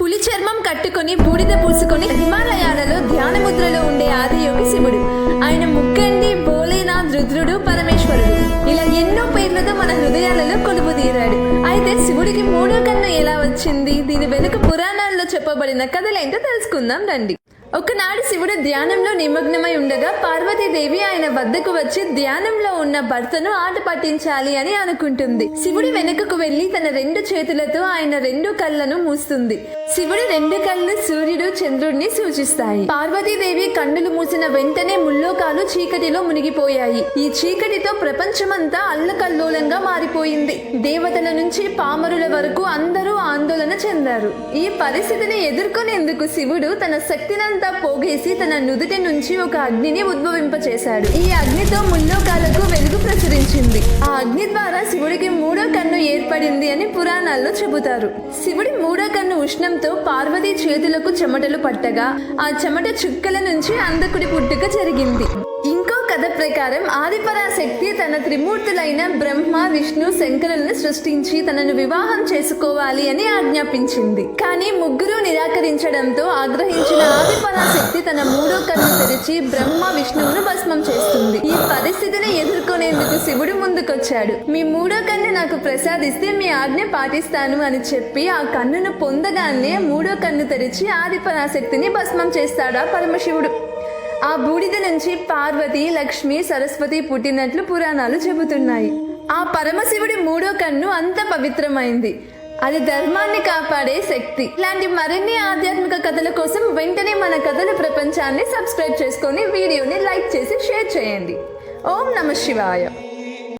పులి చర్మం కట్టుకొని బూడిద పూసుకొని హిమాలయాలలో ధ్యాన ముద్రలో ఉండే ఆదియోగి శివుడు. ఆయన ముక్కండి భోలేనాథ్ రుద్రుడు పరమేశ్వరుడు. ఇలా ఎన్నో పేర్లతో మన హృదయాలలో కొలుపు తీరాడు. అయితే శివుడికి మూడో కన్ను ఎలా వచ్చింది? దీని వెనుక పురాణాల్లో చెప్పబడిన కథలేంటో తెలుసుకుందాం రండి. ఒకనాడు శివుడు ధ్యానంలో నిమగ్నమై ఉండగా పార్వతీదేవి ఆయన వద్దకు వచ్చి ధ్యానంలో ఉన్న భర్తను ఆట పట్టించాలి అని అనుకుంటుంది. శివుడి వెనుకకు వెళ్ళి తన రెండు చేతులతో ఆయన రెండు కళ్ళను మూస్తుంది. శివుడి రెండు కళ్ళు సూర్యుడు చంద్రుడిని సూచిస్తాయి. పార్వతీదేవి కన్నులు మూసిన వెంటనే ముల్లోకాలు చీకటిలో మునిగిపోయాయి. ఈ చీకటితో ప్రపంచమంతా అల్లకల్లోలంగా మారిపోయింది. దేవతల నుంచి పామరుల వరకు అందరూ చెందారు ఈ పరిస్థితిని ఎదుర్కొనేందుకు శివుడు తన శక్తినంతా పోగేసి తన నుదుటి నుంచి ఒక అగ్నిని ఉద్భవింపచేశాడు. ఈ అగ్నితో ముల్లోకాలకు వెలుగు ప్రసరించింది ఆ అగ్ని ద్వారా శివుడికి మూడో కన్ను ఏర్పడింది అని పురాణాల్లో చెబుతారు. శివుడి మూడో కన్ను ఉష్ణంతో పార్వతీ చేతులకు చెమటలు పట్టగా ఆ చెమట చుక్కల నుంచి అందకుడి పుట్టుక జరిగింది. ప్రకారం ఆదిపరాశక్తి తన త్రిమూర్తులైన బ్రహ్మ విష్ణు శంకరుల్ని సృష్టించి తనను వివాహం చేసుకోవాలి అని ఆజ్ఞాపించింది. కానీ ముగ్గురు నిరాకరించడంతో ఆగ్రహించిన ఆదిపరాశక్తి తన మూడో కన్ను తెరిచి బ్రహ్మ విష్ణువును భస్మం చేస్తుంది. ఈ పరిస్థితిని ఎదుర్కొనేందుకు శివుడు ముందుకొచ్చాడు. మీ మూడో కన్ను నాకు ప్రసాదిస్తే మీ ఆజ్ఞ పాటిస్తాను అని చెప్పి ఆ కన్నును పొందగానే మూడో కన్ను తెరిచి ఆదిపరాశక్తిని భస్మం చేస్తాడా పరమశివుడు. ఆ బూడిద నుంచి పార్వతి లక్ష్మి సరస్వతి పుట్టినట్లు పురాణాలు చెబుతున్నాయి. ఆ పరమశివుడి మూడో కన్ను అంత పవిత్రమైంది. అది ధర్మాన్ని కాపాడే శక్తి. ఇలాంటి మరిన్ని ఆధ్యాత్మిక కథల కోసం వెంటనే మన కథల ప్రపంచాన్ని సబ్స్క్రైబ్ చేసుకొని వీడియోని లైక్ చేసి షేర్ చేయండి. ఓం నమ శివాయ.